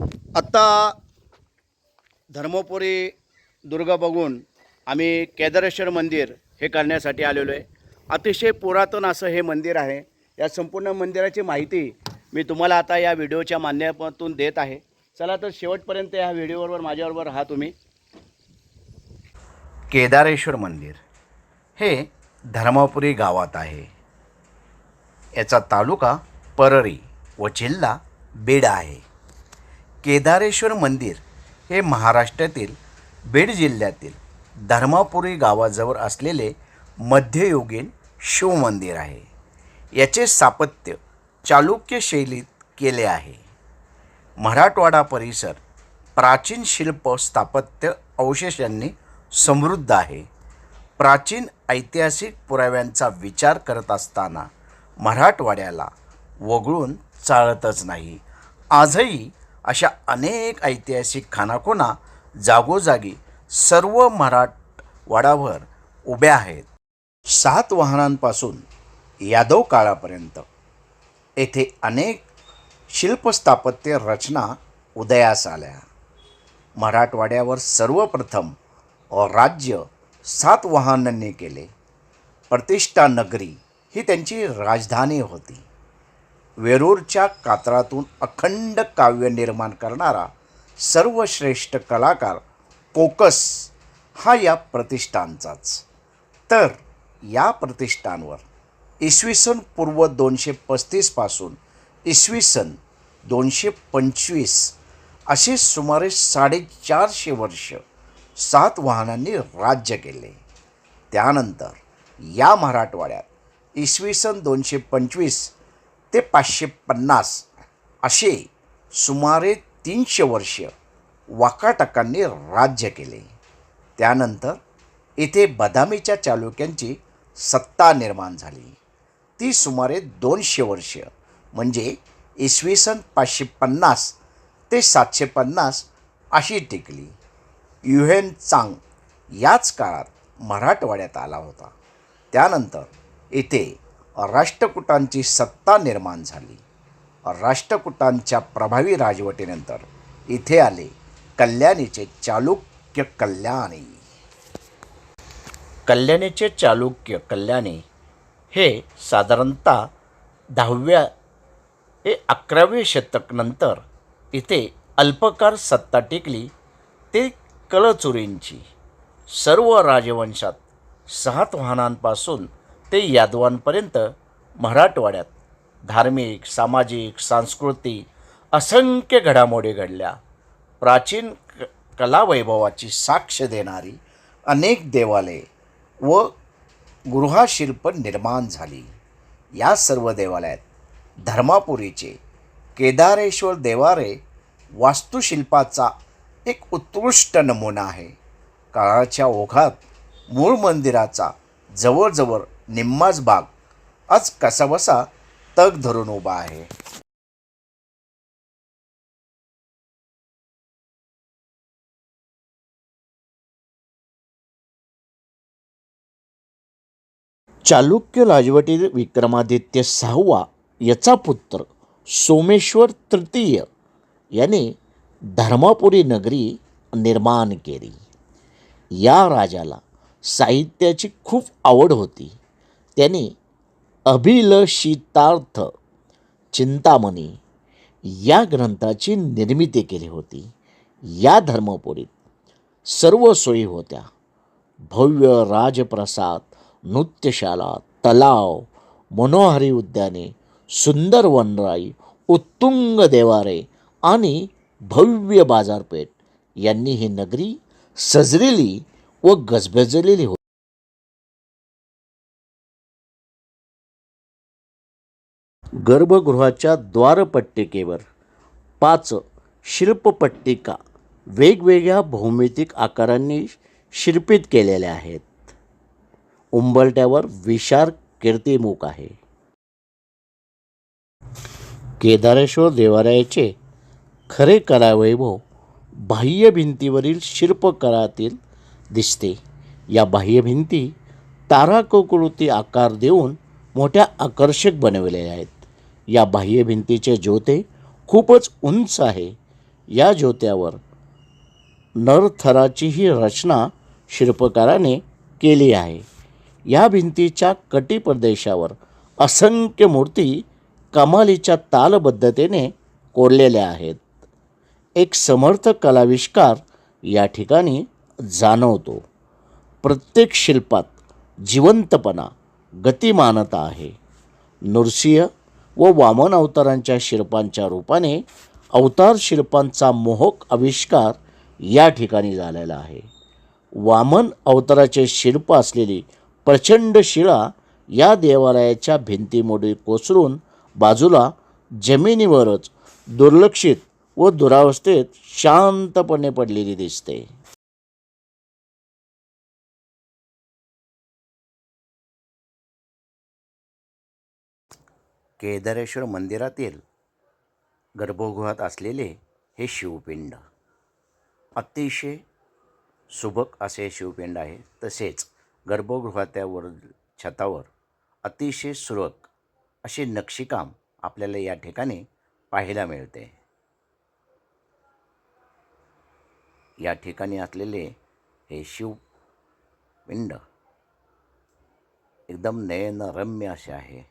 आत्ता धर्मपुरी दुर्ग बघून आम्ही केदारेश्वर मंदिर हे करण्यासाठी आलेलो आहे. अतिशय पुरातन असं हे मंदिर आहे. या संपूर्ण मंदिराची माहिती मी तुम्हाला आता या व्हिडिओच्या माध्यमातून देत आहे. चला तर शेवटपर्यंत या व्हिडिओवर माझ्याबरोबर हा तुम्ही. केदारेश्वर मंदिर हे धर्मपुरी गावात आहे. याचा तालुका परळी व जिल्हा बीड आहे. केदारेश्वर मंदिर हे महाराष्ट्रातील बीड जिल्ह्यातील धर्मापुरी गावाजवळ असलेले मध्ययुगीन शिवमंदिर आहे. याचे स्थापत्य चालुक्य शैलीत केले आहे. मराठवाडा परिसर प्राचीन शिल्प स्थापत्य अवशेषांनी समृद्ध आहे. प्राचीन ऐतिहासिक पुराव्यांचा विचार करत असताना मराठवाड्याला वगळून चालतच नाही. आजही अशा अनेक ऐतिहासिक खानाखुना जागोजागी सर्व मराठवाडाभर उभ्या आहेत. सात वाहनांपासून यादव काळापर्यंत येथे अनेक शिल्पस्थापत्य रचना उदयास आल्या. मराठवाड्यावर सर्वप्रथम राज्य सात वाहनांनी केले. प्रतिष्ठा नगरी ही त्यांची राजधानी होती. वेरूरच्या कात्रातून अखंड काव्य निर्माण करणारा सर्वश्रेष्ठ कलाकार कोकस हा या प्रतिष्ठानचाच. तर या प्रतिष्ठानवर इसवी सन पूर्व दोनशे पस्तीसपासून इसवी सन दोनशे पंचवीस असे सुमारे साडेचारशे वर्ष सात वाहनांनी राज्य केले. त्यानंतर या मराठवाड्यात इसवी सन दोनशे पंचवीस ते पाचशे पन्नास असे सुमारे तीनशे वर्ष वाकाटकांनी राज्य केले. त्यानंतर इथे बदामीच्या चालुक्यांची सत्ता निर्माण झाली. ती सुमारे दोनशे वर्ष म्हणजे इसवी सन पाचशे पन्नास ते सातशे पन्नास अशी टिकली. युहेन चांग याच काळात मराठवाड्यात आला होता. त्यानंतर इथे राष्ट्रकुटांची सत्ता निर्माण झाली. राष्ट्रकुटांच्या प्रभावी राजवटीनंतर इथे आले कल्याणीचे चालुक्य कल्याणी. कल्याणीचे चालुक्य कल्याणी हे साधारणतः दहाव्या हे अकराव्या शतकनंतर इथे अल्पकार सत्ता टिकली. ते कळचुरींची सर्व राजवंशात सातवाहनांपासून ते यादवांपर्यंत मराठवाड्यात धार्मिक सामाजिक सांस्कृतिक असंख्य घडामोडी घडल्या. प्राचीन क कलावैभवाची साक्ष देणारी अनेक देवालये व गृहाशिल्प निर्माण झाली. या सर्व देवालयात धर्मापुरीचे केदारेश्वर देवारे वास्तुशिल्पाचा एक उत्कृष्ट नमुना आहे. काळाच्या ओघात मूळ मंदिराचा जवळजवळ निम्माच भाग आज कसाबसा तग धरून उभा आहे. चालुक्य राजवटीत विक्रमादित्य सहावा याचा पुत्र सोमेश्वर तृतीय याने धर्मापुरी नगरी निर्माण केली. या राजाला साहित्याची खूप आवड होती. त्यांनी अभिलषितार्थ चिंतामणी या ग्रंथाची निर्मिती केली होती. या धर्मपुरीत सर्व सोयी होत्या. भव्य राजप्रसाद नृत्यशाला तलाव मनोहारी उद्याने सुंदर वनराई उत्तुंग देवारे आणि भव्य बाजारपेठ यांनी ही नगरी सजलेली व गजबजलेली होती. गर्भगृहाच्या द्वारपट्टिकेवर पाच शिल्पपट्टिका वेगवेगळ्या भौमितिक आकारांनी शिल्पित केलेल्या आहेत. उंबरट्यावर विशार कीर्तिमुख आहे. केदारेश्वर देवालयाचे खरे कलावैभव बाह्य भिंतीवरील शिल्पकलातील दिसते. या बाह्य भिंती ताराकोकृती आकार देऊन मोठ्या आकर्षक बनवलेल्या आहेत. या बाह्य भिंतीचे ज्योते खूपच उंच आहे. या ज्योत्यावर नरथराची ही रचना शिल्पकाराने केली आहे. या भिंतीच्या कटी प्रदेशावर असंख्य मूर्ती कमालीच्या तालबद्धतेने कोरलेल्या आहेत. एक समर्थ कलाविष्कार या ठिकाणी जाणवतो. प्रत्येक शिल्पात जिवंतपणा गतिमानता आहे. नृसिंह व वामन अवतारांच्या शिल्पांच्या रूपाने अवतार शिल्पांचा मोहक आविष्कार या ठिकाणी झालेला आहे. वामन अवताराचे शिल्प असलेली प्रचंड शिळा या देवालयाच्या भिंतीमोडी कोसळून बाजूला जमिनीवरच दुर्लक्षित व दुरावस्थेत शांतपणे पडलेली दिसते. केदारेश्वर मंदिरातील गर्भगृहात असलेले हे शिवपिंड. अतिशय सुबक असे शिवपिंड आहे. तसेच गर्भगृहात्यावर छतावर अतिशय सुरक असे नक्षीकाम आपल्याला या ठिकाणी पाहायला मिळते. या ठिकाणी असलेले हे शिवपिंड एकदम नयनरम्य असे आहे.